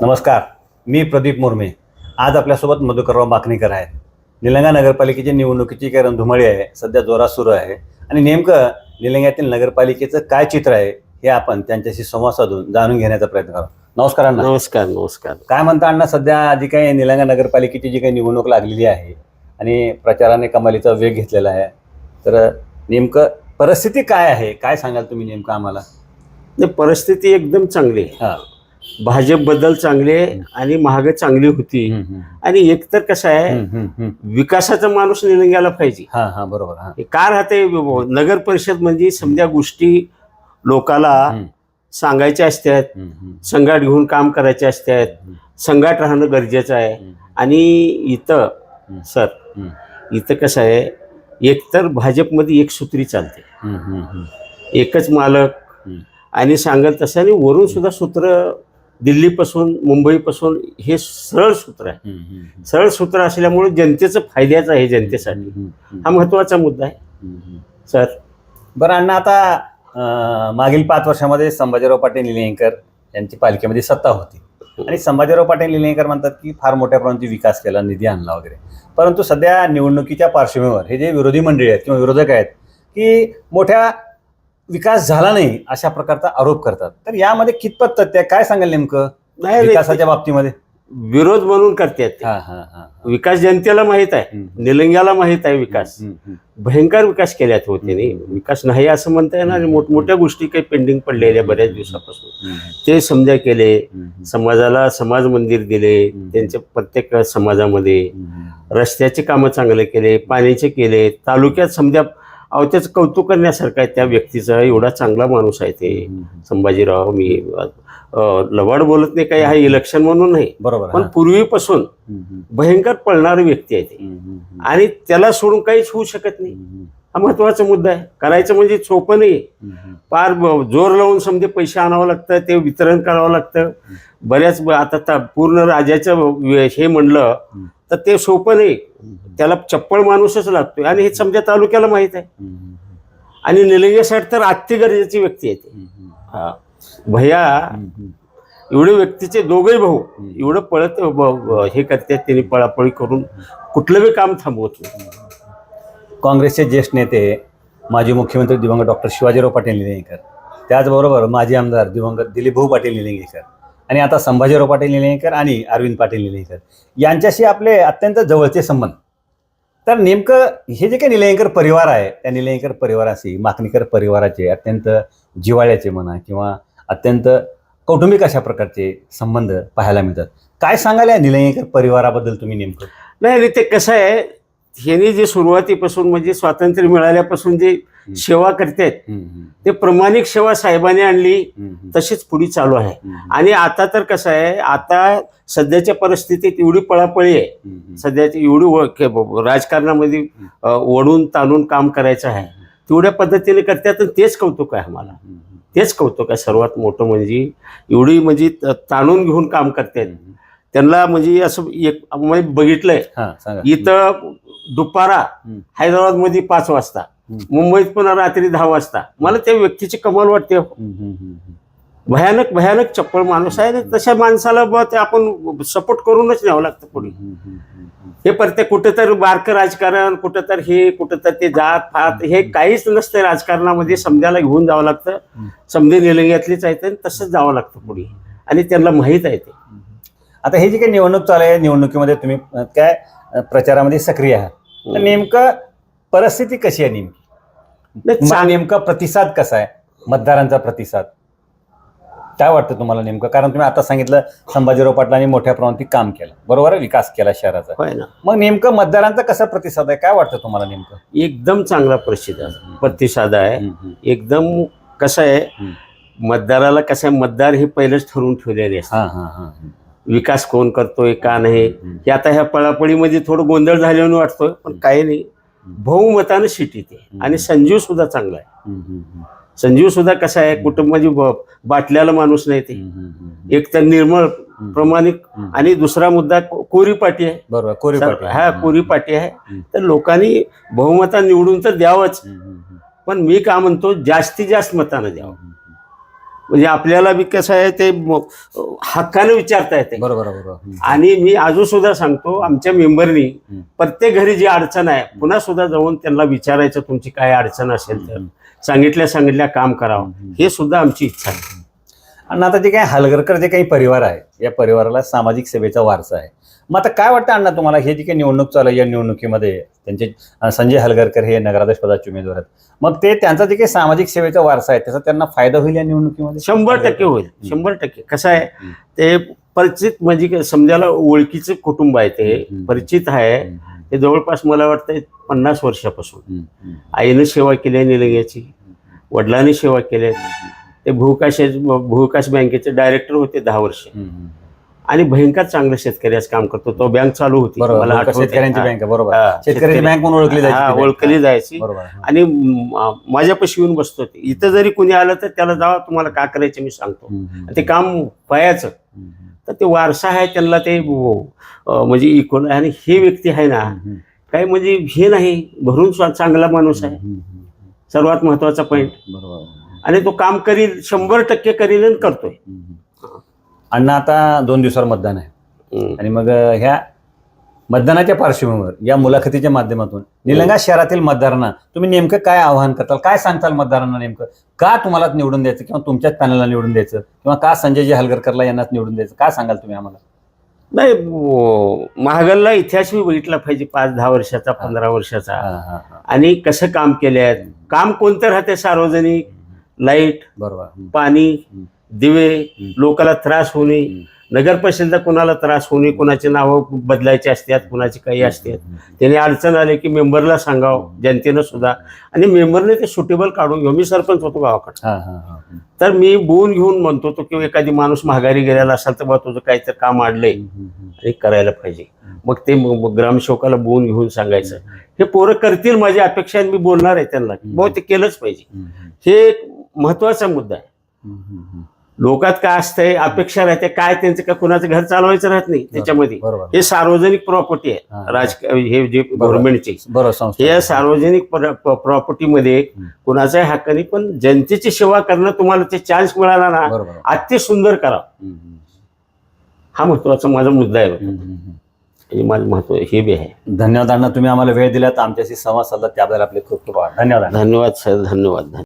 नमस्कार मी प्रदीप मुर्मे. आज आपल्यासोबत मधुकरराव माकणीकर आहेत. निलंगा नगरपालिकेची निवडणुकीची काही रणधुमाळी आहे सध्या जोरात सुरू आहे. आणि नेमकं निलंग्यातील नगरपालिकेचं काय चित्र आहे हे आपण त्यांच्याशी संवाद साधून जाणून घेण्याचा प्रयत्न करू. नमस्कार अण्णा. नमस्कार नमस्कार. काय म्हणता अण्णा सध्या जी काही निलंगा नगरपालिकेची जी काही निवडणूक लागलेली आहे आणि प्रचाराने कमालीचा वेग घेतलेला आहे तर नेमकं परिस्थिती काय आहे? काय सांगाल तुम्ही नेमकं आम्हाला? नाही, परिस्थिती एकदम चांगली आहे. हां भाजपबद्दल चांगले आणि महाग चांगली होती. आणि एकतर कसं आहे. विकासाचा माणूस निलंग्याला पाहिजे हां हां बरोबर का राहते नगर परिषद म्हणजे समजा गोष्टी लोकाला सांगायच्या असतात संघाट घेऊन काम करायचे असतात संघाट राहणं गरजेचं आहे आणि इथं. सर. इथं कसं आहे एकतर भाजपमध्ये एक सूत्री चालते. एकच मालक. आणि सांगत तसं आणि वरून सुद्धा सूत्र दिल्लीपासून मुंबईपासून हे सरळ सूत्र आहे. सरळ सूत्र असल्यामुळे जनतेचं फायद्याचं आहे जनतेसाठी. हा महत्त्वाचा मुद्दा आहे. सर. बरं अण्णा आता मागील पाच वर्षामध्ये संभाजीराव पाटील निलंगेकर यांची पालिकेमध्ये सत्ता होती. आणि संभाजीराव पाटील निलंगेकर म्हणतात की फार मोठ्या प्रमाणात विकास केला निधी आणला वगैरे. परंतु सध्या निवडणुकीच्या पार्श्वभूमीवर हे जे विरोधी मंडळी आहेत किंवा विरोधक आहेत की मोठ्या विकास झाला नाही अशा प्रकारचा आरोप करतात. तर यामध्ये कितपत तथ्य आहे? काय सांगाल नेमकं? नाही रे, विकासाच्या बाबतीमध्ये? विरोध म्हणून करतात ते. हा हा हा विकास जनतेला माहीत आहे. हम्म. निलंग्याला माहीत आहे विकास. हम्म, हम्म, भयंकर विकास केल्यात होते नाही विकास नाही असं म्हणता येणार. नाही. मोठमोठ्या गोष्टी काही पेंडिंग पडलेल्या बऱ्याच दिवसापासून. हम्म, ते समजा केले. हम्म, समाजाला समाज मंदिर दिले. त्यांच्या प्रत्येक समाजामध्ये हम्म, रस्त्याचे कामं चांगले केले पाण्याचे केले. तालुक्यात समजा अहो त्याचं कौतुक करण्यासारखं आहे त्या व्यक्तीचं. एवढा चांगला माणूस आहे ते. संभाजीराव मी अं, लबाड बोलत नाही काही हा इलेक्शन म्हणून नाही. बरोबर पण. पूर्वीपासून भयंकर पळणारी व्यक्ती आहे ते. आणि त्याला सोडून काहीच होऊ शकत नाही. हा महत्त्वाचा मुद्दा आहे. करायचं म्हणजे सोपं नाही. फार जोर लावून समजे पैसे आणावं लागतं ते वितरण करावं लागतं. बऱ्याच आता पूर्ण राजाचं हे म्हणलं. तर ते सोपं नाही. त्याला चप्पळ माणूसच लागतोय. आणि हे समजा तालुक्याला माहीत आहे. आणि निलंगेसाठी तर अति गरजेची व्यक्ती आहे ती. हा. भैया एवढे व्यक्तीचे दोघे भाऊ. एवढं पळत हे करतात त्यांनी पळापळी करून कुठलं बी काम थांबवत काँग्रेसचे ज्येष्ठ नेते माजी मुख्यमंत्री दिवंगत डॉक्टर शिवाजीराव पाटील निलंगेकर त्याचबरोबर माजी आमदार दिवंगत दिलीपभाऊ पाटील निलंगेकर आणि आता संभाजीराव पाटील निलंगेकर आणि अरविंद पाटील निलंगेकर यांच्याशी आपले अत्यंत जवळचे संबंध. तर नेमकं हे जे काही निलंगेकर परिवार आहे त्या निलंगेकर परिवाराशी माकणीकर परिवाराचे अत्यंत जिव्हाळ्याचे म्हणा किंवा अत्यंत कौटुंबिक अशा प्रकारचे संबंध पाहायला मिळतात. काय सांगाल या निलंगेकर परिवाराबद्दल तुम्ही नेमकं? नाही नाही, ते कसं आहे ह्यांनी जे सुरुवातीपासून म्हणजे स्वातंत्र्य मिळाल्यापासून जे सेवा हम्म, ते प्रमाणिक सेवा साहेबांनी आणली तशीच पुढे चालू आहे. आणि आता तर कसं आहे आता सध्याच्या परिस्थितीत एवढी पळापळी आहे. सध्याची एवढी राजकारणामध्ये ओढून ताणून काम करायचं आहे. तेवढ्या पद्धतीने करतात तेच कौतुक आहे आम्हाला. तेच कौतुक आहे सर्वात मोठं म्हणजे एवढी म्हणजे ताणून घेऊन काम करतात त्यांना म्हणजे असं एक म्हणजे बघितलंय. हा इथं दुपारा. हैदराबादमध्ये पाच वाजता. मुंबईत पुन्हा रात्री दहा वाजता. मला त्या व्यक्तीची कमाल वाटते हम्म, भयानक भयानक चप्पळ माणूस आहे. तशा माणसाला ब ते आपण सपोर्ट करूनच न्यावं लागतं पुढे. हे प्रत्येक कुठेतरी बारकं राजकारण कुठेतरी हे कुठेतरी ते जात फात हे काहीच नसतं राजकारणामध्ये. समजायला घेऊन जावं लागतं. समजे निलंग्यातलीच आहेत आणि तसंच जावं लागतं पुढे. आणि त्यांना माहीत आहे ते. आता हे जी काही निवडणूक चालू आहे निवडणुकीमध्ये तुम्ही काय प्रचारामध्ये सक्रिय आहात. तर नेमकं परिस्थिती कशी आहे नेमकी? नेमका प्रतिसाद कसा आहे? मतदारांचा प्रतिसाद. काय वाटतं तुम्हाला नेमकं? कारण तुम्ही आता सांगितलं संभाजीराव पाटलांनी मोठ्या प्रमाणात काम केलं. बरोबर आहे? विकास केला शहराचा. होय ना. मग नेमकं मतदारांचा कसा प्रतिसाद आहे? काय वाटतं तुम्हाला नेमकं? एकदम चांगला प्रतिसाद प्रतिसाद आहे. एकदम कसं आहे. मतदाराला कसं आहे? मतदार हे पहिलेच ठरवून ठेवलेले असतात. हा हा हा. विकास कोण करतोय का नाही. हे आता ह्या पळापळीमध्ये थोडं गोंधळ झाल्याने वाटतोय पण काही नाही. बहुमतानं सीट येते. आणि संजीव सुद्धा चांगला आहे. संजीव सुद्धा कसा आहे कुटुंबाची ब- बाटल्याला माणूस नाही ते. एक तर निर्मळ प्रामाणिक. आणि दुसरा मुद्दा को- कोरी पाटी आहे. बरोबर कोरी हा कोरी पाटी आहे. तर लोकांनी बहुमता निवडून तर द्यावंच. पण मी का म्हणतो जास्तीत जास्त मतानं द्यावं. म्हणजे आपल्याला बी कसं आहे ते हक्कानं विचारता येते बरोबर बरोबर. आणि मी अजून सुद्धा सांगतो आमच्या मेंबरनी. प्रत्येक घरी जी अडचण आहे पुन्हा सुद्धा जाऊन त्यांना विचारायचं तुमची काय अडचण असेल तर. सांगितल्या सांगितल्या काम करावं. हे सुद्धा आमची इच्छा आहे आणि आता जे काही हलगरकर जे काही परिवार आहे या परिवाराला सामाजिक सेवेचा वारसा आहे. मग आता काय वाटतं अण्णा तुम्हाला? हे जी काही निवडणूक चालू आहे या निवडणुकीमध्ये त्यांचे संजय हलगरकर हे नगराध्यक्ष पदाचे उमेदवार आहेत. मग ते त्यांचा जे काही सामाजिक सेवेचा वारसा आहे त्याचा त्यांना फायदा होईल या निवडणुकीमध्ये? शंभर टक्के होईल. शंभर टक्के. कसं आहे. ते परिचित म्हणजे समजायला ओळखीचं कुटुंब आहे ते. परिचित आहे. ते जवळपास मला वाटतं पन्नास वर्षापासून. आईनं सेवा केली आहे निलंग्याची. वडिलांनी सेवा केली आहे. ते भूविकास भूविकास बँकेचे डायरेक्टर होते दहा वर्ष. आणि भयंकर चांगलं शेतकऱ्याचं काम करतो. तो बँक चालू होती. मला. शेतकऱ्यांची. बँक बरोबर. शेतकऱ्याची बँक म्हणून ओळखली जायची. ओळखली जायची. आणि माझ्यापाशी येऊन बसतो इथं जरी कोणी आलं तर त्याला जावा तुम्हाला का करायचं मी सांगतो. ते काम पायाचं तर ते वारसा आहे त्यांना ते म्हणजे इकून आणि हे व्यक्ती आहे ना काय म्हणजे हे नाही भरून चांगला माणूस आहे. सर्वात महत्त्वाचा पॉईंट बरोबर. आणि तो काम करील शंभर टक्के करील आणि करतोय. अण्णा आता दोन दिवसावर मतदान आहे. आणि मग ह्या मतदानाच्या पार्श्वभूमीवर या मुलाखतीच्या माध्यमातून निलंगा शहरातील मतदारांना तुम्ही नेमकं काय आवाहन करताल? काय सांगताल मतदारांना नेमकं? का तुम्हाला निवडून द्यायचं किंवा तुमच्याच पॅनलला निवडून द्यायचं? किंवा का संजयजी हलगरकरला यांनाच निवडून द्यायचं? काय सांगाल तुम्ही आम्हाला? नाही महागलला इतिहास मी बघितला पाहिजे पाच दहा वर्षाचा पंधरा वर्षाचा. आणि कसं काम केले आहेत काम कोणतं राहते सार्वजनिक? लाइट बरोबर. पाणी. दिवे. लोकांना त्रास होणे. नगर परिषदेला कोणाला त्रास होणे कोणाचे नावं बदलायचे असतात कोणाचे काही असतात. त्याने अडचण आले की मेंबरला सांगावं जनतेनं सुद्धा. आणि मेंबरने ते सुटेबल काढून घेऊ मी सरपंच होतो गावाकडे. हा, हा, हा. तर मी बोन घेऊन म्हणतो तो किंवा एखादी माणूस माघारी गेलेला असेल तर बा तुझं काहीतरी काम हम्म, आणि करायला पाहिजे. मग ते ग्रामसेवकाला बोन घेऊन सांगायचं. हे पोरं करतील माझी अपेक्षा मी बोलणार आहे त्यांना. भाऊ ते केलंच पाहिजे. हे महत्त्वाचा मुद्दा आहे. लोकात काय असतंय अपेक्षा राहते काय त्यांचं काय कुणाचं घर चालवायचं राहत नाही त्याच्यामध्ये. हे सार्वजनिक प्रॉपर्टी आहे. राजकीय हे. जे गव्हर्नमेंटची हे सार्वजनिक प्रॉपर्टीमध्ये हम्म. कुणाच्याही हक्काने पण जनतेची सेवा करणं तुम्हाला ते चान्स मिळाला ना बरोबर अति सुंदर करा हा महत्त्वाचा माझा मुद्दा आहे. हे माझं महत्त्व हे बी आहे. धन्यवाद अण्णा तुम्ही आम्हाला वेळ दिला तर आमच्याशी संवाद साधला त्याबद्दल आपले खूप खूप धन्यवाद. धन्यवाद सर. धन्यवाद.